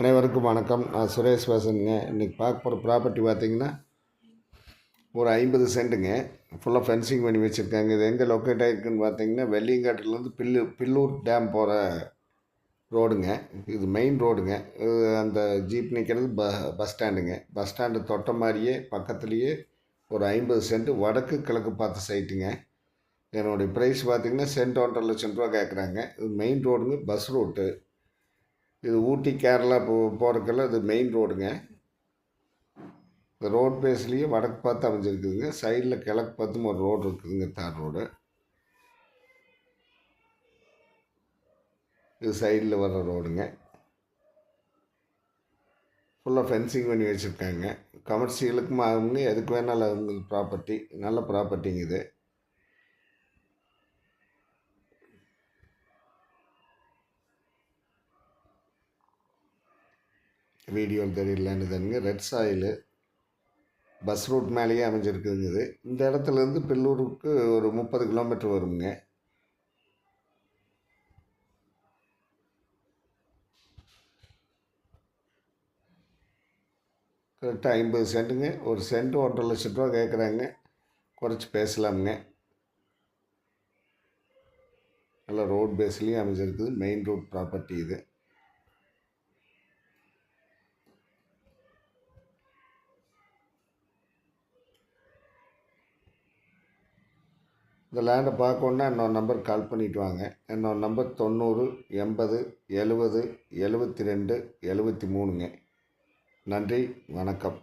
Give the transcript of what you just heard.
அனைவருக்கும் வணக்கம். நான் சுரேஷ் வாசனுங்க இன்றைக்கி பார்க்க போகிற ப்ராப்பர்ட்டி பார்த்தீங்கன்னா ஒரு ஐம்பது சென்ட்டுங்க. ஃபுல்லாக ஃபென்சிங் பண்ணி வச்சுருக்காங்க. இது எங்கே லொக்கேட் ஆகிருக்குன்னு பார்த்தீங்கன்னா வெள்ளியங்காட்டிலேருந்து பில்லு பில்லூர் டேம் போகிற ரோடுங்க இது மெயின் ரோடுங்க இது அந்த ஜீப் நிற்கிறது ப பஸ் ஸ்டாண்டுங்க பஸ் ஸ்டாண்டு தொட்ட மாதிரியே பக்கத்துலேயே ஒரு ஐம்பது சென்ட்டு வடக்கு கிழக்கு பார்த்த சைட்டுங்க என்னுடைய ப்ரைஸ் பார்த்தீங்கன்னா சென்ட் ஒன்றரை லட்சம் ரூபா கேட்குறாங்க. இது மெயின் ரோடுங்க பஸ் ரூட்டு இது ஊட்டி கேரளா போ போகிறதுக்கெல்லாம் இது மெயின் ரோடுங்க இந்த ரோட் பேஸ்லேயே வடக்கு பார்த்து அமைஞ்சிருக்குதுங்க. சைடில் கிழக்கு பார்த்தும் ஒரு ரோடு இருக்குதுங்க தார் ரோடு இது சைடில் வர்ற ரோடுங்க ஃபுல்லாக ஃபென்சிங் பண்ணி வச்சுருக்காங்க. கமர்ஷியலுக்கும் ஆகுங்க எதுக்கு வேணாலும் ப்ராப்பர்ட்டி நல்ல ப்ராப்பர்ட்டிங்க இது. வீடியோவில் தெரியலன்னு தானுங்க ரெட் சாயிலு பஸ் ரூட் மேலேயே அமைஞ்சிருக்குதுங்க இது இந்த இடத்துலேருந்து பில்லூருக்கு ஒரு முப்பது கிலோமீட்டர் வருங்க. கரெக்டாக ஐம்பது சென்ட்டுங்க. ஒரு சென்ட் ஒன்றரை லட்ச ரூபா கேட்குறாங்க குறைச்சி பேசலாமுங்க. நல்லா ரோட் பேஸ்லேயும் அமைஞ்சிருக்குது. மெயின் ரோட் ப்ராப்பர்ட்டி இது. இந்த லேண்டை பார்க்கணுன்னா என்னோட நம்பர் கால் பண்ணிட்டு வாங்க. என்னோட நம்பர் தொண்ணூறு எண்பது எழுபது எழுபத்தி ரெண்டு எழுபத்தி மூணுங்க. நன்றி வணக்கம்.